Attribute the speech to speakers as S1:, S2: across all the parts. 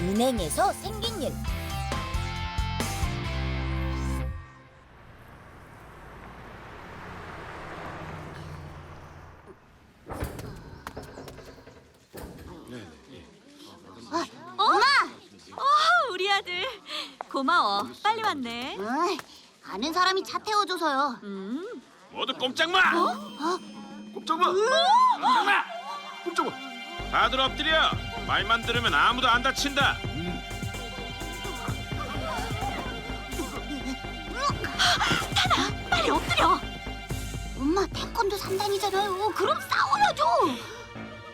S1: 은행에서 생긴 일.
S2: 엄마!
S3: 어, 우리 아들 고마워. 빨리 왔네.
S2: 어이, 아는 사람이 차 태워줘서요.
S3: 음,
S4: 모두 꼼짝 마! 꼼짝 마! 꼼짝 마! 꼼짝 마! 다들 엎드려! 말만 들으면 아무도 안 다친다.
S3: 빨리 엎드려.
S2: 엄마 태권도 3단이잖아요. 그럼 싸워야죠.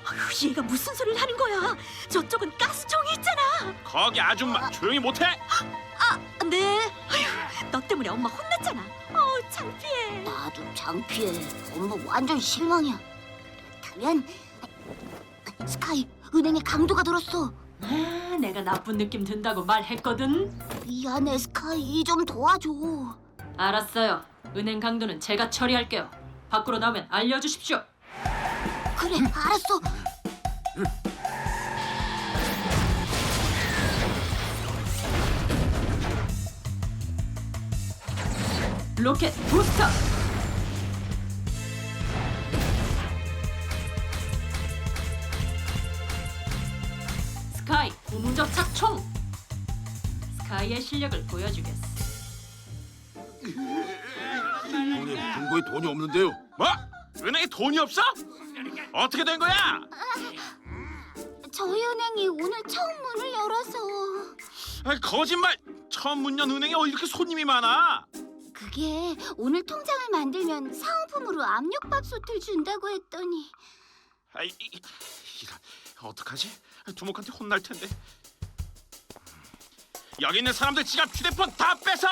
S3: 아휴, 얘가 무슨 소리를 하는 거야? 저쪽은 가스총이 있잖아.
S4: 거기 아줌마 조용히 못해?
S3: 아, 네. 아휴, 너 때문에 엄마 혼났잖아. 어, 창피해.
S2: 나도 창피해. 엄마 완전 실망이야. 그렇다면 스카이 은행에 강도가 들었어.
S3: 아, 내가 나쁜 느낌 든다고 말했거든.
S2: 미안해 스카이 좀 도와줘.
S3: 알았어요. 은행 강도는 제가 처리할게요. 밖으로 나오면 알려주십시오.
S2: 그래 알았어.
S3: 로켓 부스터. 고무접착 총. 스카이의 실력을 보여주겠어.
S5: 형님 금고에 돈이 없는데요.
S4: 뭐? 은행에 돈이 없어? 어떻게 된 거야?
S2: 저희 은행이 오늘 처음 문을 열어서
S4: 아, 거짓말! 처음 문 연 은행에 어 이렇게 손님이 많아?
S2: 그게 오늘 통장을 만들면 사은품으로 압력밥솥을 준다고 했더니
S4: 아, 이, 이, 이런 어떡하지? 두목한테 혼날 텐데. 여기 있는 사람들 지갑, 휴대폰 다 뺏어!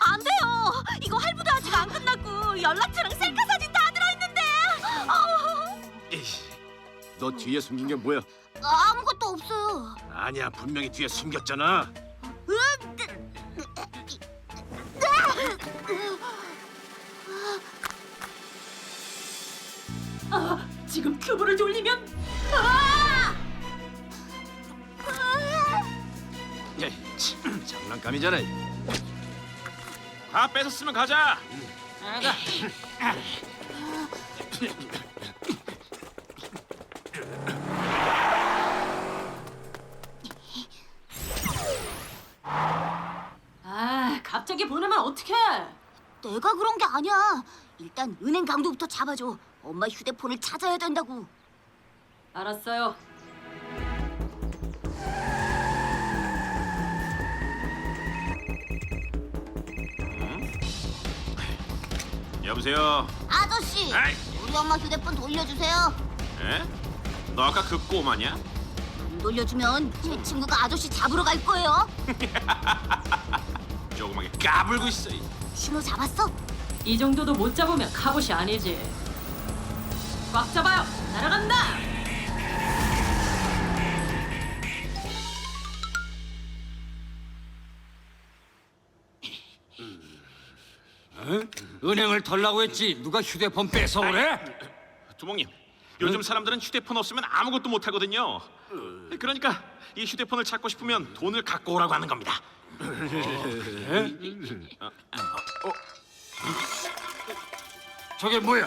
S3: 안 돼요. 이거 할부도 아직 안 끝났고 연락처랑 셀카 사진 다 들어있는데. 어.
S4: 에이,
S5: 너 뒤에 숨긴 게 뭐야?
S2: 아무것도 없어요.
S5: 아니야 분명히 뒤에 숨겼잖아.
S3: 지금 큐브를 돌리면
S5: 에이, 참, 장난감이잖아.
S4: 다 뺏었으면 가자.
S3: 아, 갑자기 보내면 어떡해?
S2: 내가 그런 게 아니야. 일단 은행 강도부터 잡아줘. 엄마 휴대폰을 찾아야 된다고.
S3: 알았어요.
S4: 여보세요.
S2: 아저씨,
S4: 아이,
S2: 우리 엄마 휴대폰 돌려주세요.
S4: 에? 너 아까 그 꼬마냐?
S2: 안 돌려주면 제 친구가 아저씨 잡으러 갈 거예요.
S4: 조그맣게 까불고 있어. 이.
S2: 신호 잡았어?
S3: 이 정도도 못 잡으면 갑옷이 아니지. 꽉 잡아요. 날아간다.
S6: 은행을 털라고 했지 누가 휴대폰 뺏어오래?
S4: 두목님, 요즘 사람들은 휴대폰 없으면 아무것도 못 하거든요. 그러니까 이 휴대폰을 찾고 싶으면 돈을 갖고 오라고 하는 겁니다.
S6: 저게 뭐야?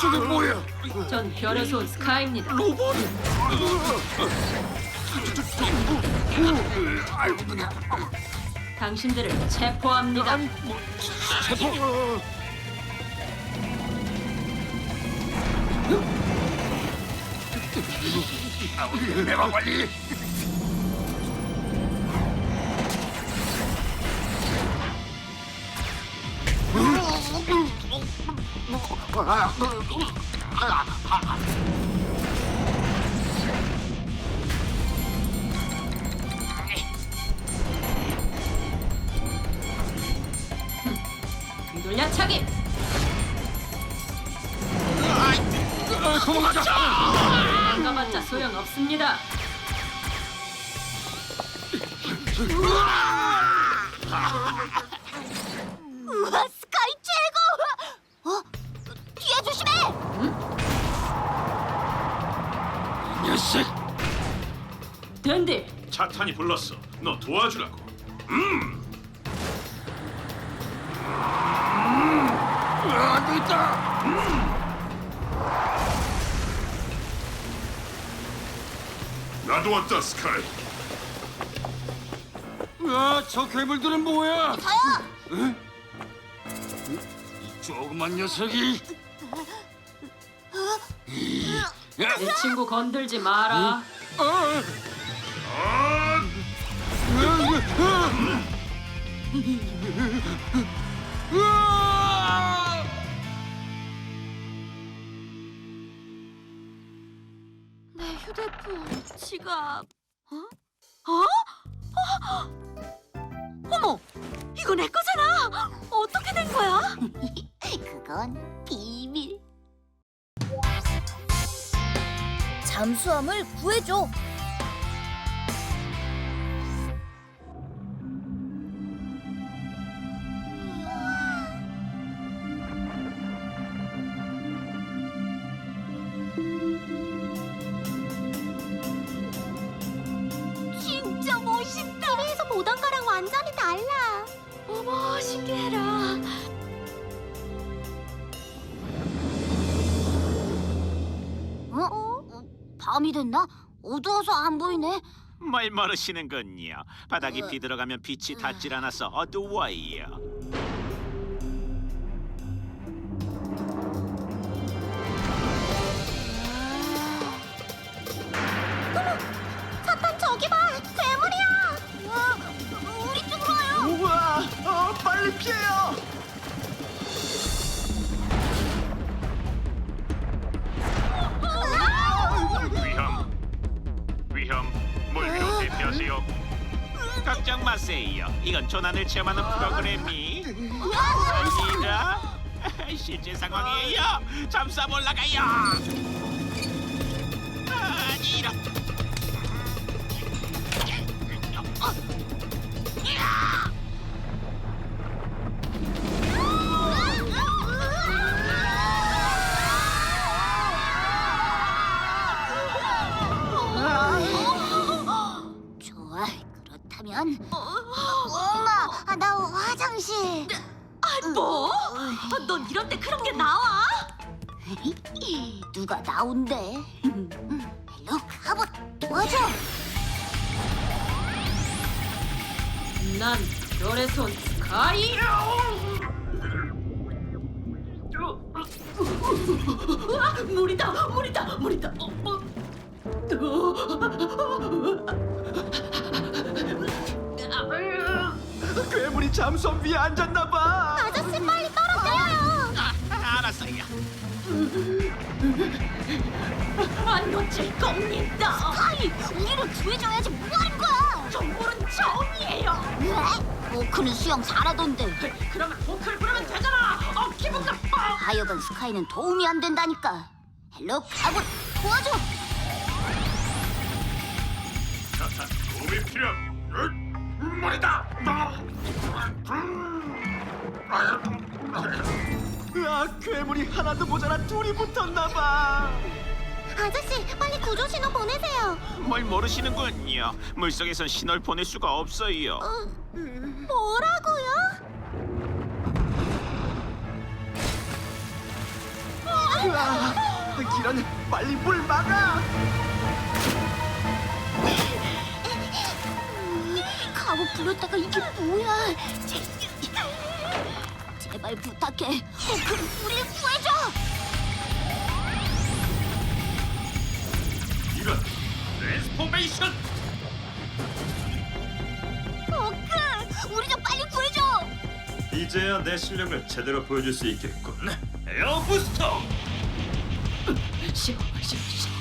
S6: 저게 뭐야?
S3: 전 별의 손 스카이입니다.
S4: 로봇?
S3: 당신들을 체포합니다.
S6: 내가 빨리.
S3: 돌려차기.
S6: 도망가자.
S3: 나가봤자 소용 없습니다.
S2: 우와, 스카이 최고! 어? 뒤에 조심해!
S6: 녀석.
S3: 댄디,
S4: 차탄이 불렀어. 너 도와주라고.
S6: 아, 또 있다.
S4: 나도 왔다, 스카이.
S6: 아, 저 괴물들은 뭐야?
S2: 다야!
S6: 이 조그만 녀석이.
S3: 내 친구 건들지 마라. 내 휴대폰, 지갑. 어? 어? 어? 어머, 이거 내 거잖아. 어떻게 된 거야?
S2: 그건 비밀.
S1: 잠수함을 구해줘.
S2: 밤이 됐나? 어두워서 안 보이네.
S4: 말 모르시는군요. 바닥이 비들어가면 빛이 닿질 않아서 어두워요.
S2: 사탄 저기 봐. 괴물이야. 와, 우리 쪽으로 와요.
S7: 우와, 어, 빨리 피해요.
S4: 마세요. 이건 조난을 체험하는 프로그램이 아니라 실제 상황이에요. 잠수함 올라가요. 아니 이런.
S2: 좋아. 아,
S3: 뭐? 아, 넌 이런 때 그런 게 나와?
S2: 누가 나온대? 헬로 가봇 도와줘.
S3: 난 별의 손. 으아, 물이다, 물이다, 물이다. 어,
S7: 잠수함 위에 앉았나 봐.
S2: 아저씨 빨리 떨어져요.
S4: 아, 알았어요.
S3: 안 놓칠 겁니다.
S2: 아이, 우리를 구해줘야지 뭐 하는 거야?
S3: 정보는 처음이에요.
S2: 왜? 오크는 수영 잘하던데.
S3: 그러면 포크를 부르면 되잖아. 어, 기분 나빠.
S2: 하여간 스카이는 도움이 안 된다니까. 헬로 가봇 도와줘.
S4: 도움이 필요. 머리다.
S7: 으아, 괴물이 하나도 모자라 둘이 붙었나 봐.
S2: 아저씨, 빨리 구조 신호 보내세요.
S4: 뭘 모르시는군요. 물속에선 신호를 보낼 수가 없어요.
S2: 뭐라고요?
S7: 으아, 기란 빨리 물 막아.
S2: 가봇 불렀다가 이게 뭐야? 제- 제발 부탁해. 오크는 우리를 구해줘.
S4: 이런 트랜스포메이션.
S2: 오크, 우리 좀 빨리 구해줘.
S8: 이제야 내 실력을 제대로 보여줄 수 있겠군.
S4: 에어 부스터.
S3: 싫어, 싫어, 싫어.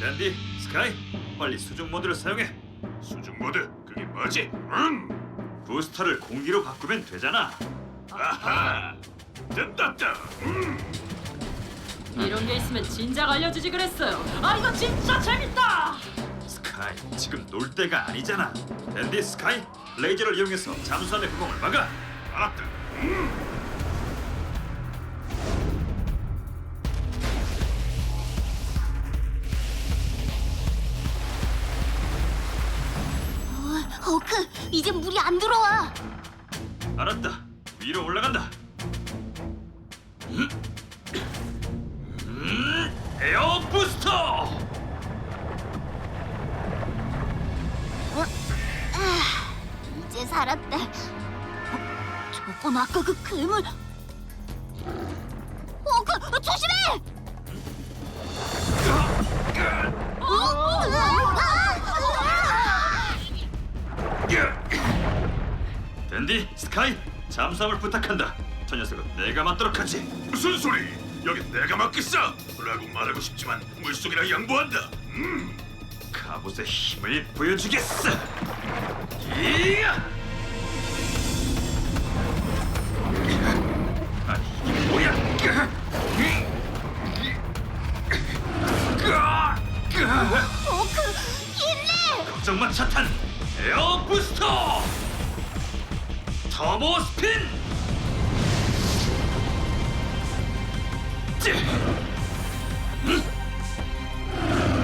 S8: 댄디, 스카이, 빨리 수중 모드를 사용해.
S4: 수중 모드 그게 뭐지? 음.
S8: 부스터를 공기로 바꾸면 되잖아.
S4: 아하. 됐다. 음.
S3: 이런 게 있으면 진작 알려주지 그랬어요. 아, 이거 진짜 재밌다.
S8: 스카이, 지금 놀 때가 아니잖아. 댄디 스카이 레이저를 이용해서 잠수함의 구멍을 막아. 알았다.
S2: 호크, 이제 물이 안 들어와.
S8: 알았다. 위로 올라간다. 음. 음, 에어 부스터.
S2: 이제 살았다. 어, 저건 아까 그 괴물. 호크, 조심해! 어?
S8: 댄디 스카이 잠수함을 부탁한다. 저 녀석은 내가 맡도록 하지.
S4: 무슨 소리? 여기 내가 맡겠어. 라고 말하고 싶지만 물속이라 양보한다. 음.
S8: 갑옷의 힘을 보여주겠어. 이야! 아니 이게 뭐야?
S2: 호크, 힘내!
S8: 걱정 마 차탄 에어 부스터 터보 스핀!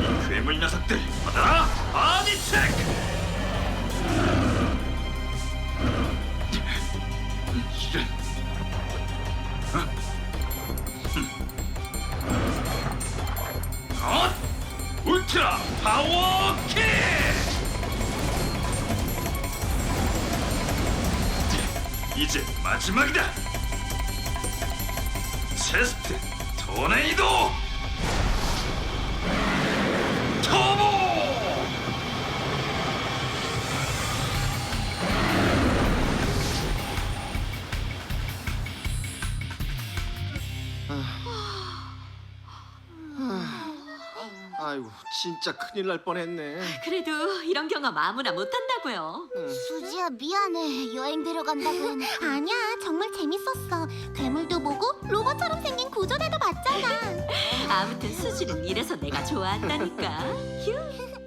S8: 이 괴물 녀석들 받아라 이런. 어? 음. 어? 울트라 파워 킥! 이제 마지막이다. 체스트 토네이도 터보!
S7: 아이고 진짜 큰일 날 뻔했네.
S3: 그래도 이런 경험 아무나 못한다고요.
S2: 수지야 미안해 여행 데려간다고 해놓고
S9: 아니야 정말 재밌었어 괴물도 보고 로봇처럼 생긴 구조대도 봤잖아
S3: 아무튼 수지는 이래서 내가 좋아한다니까. 휴.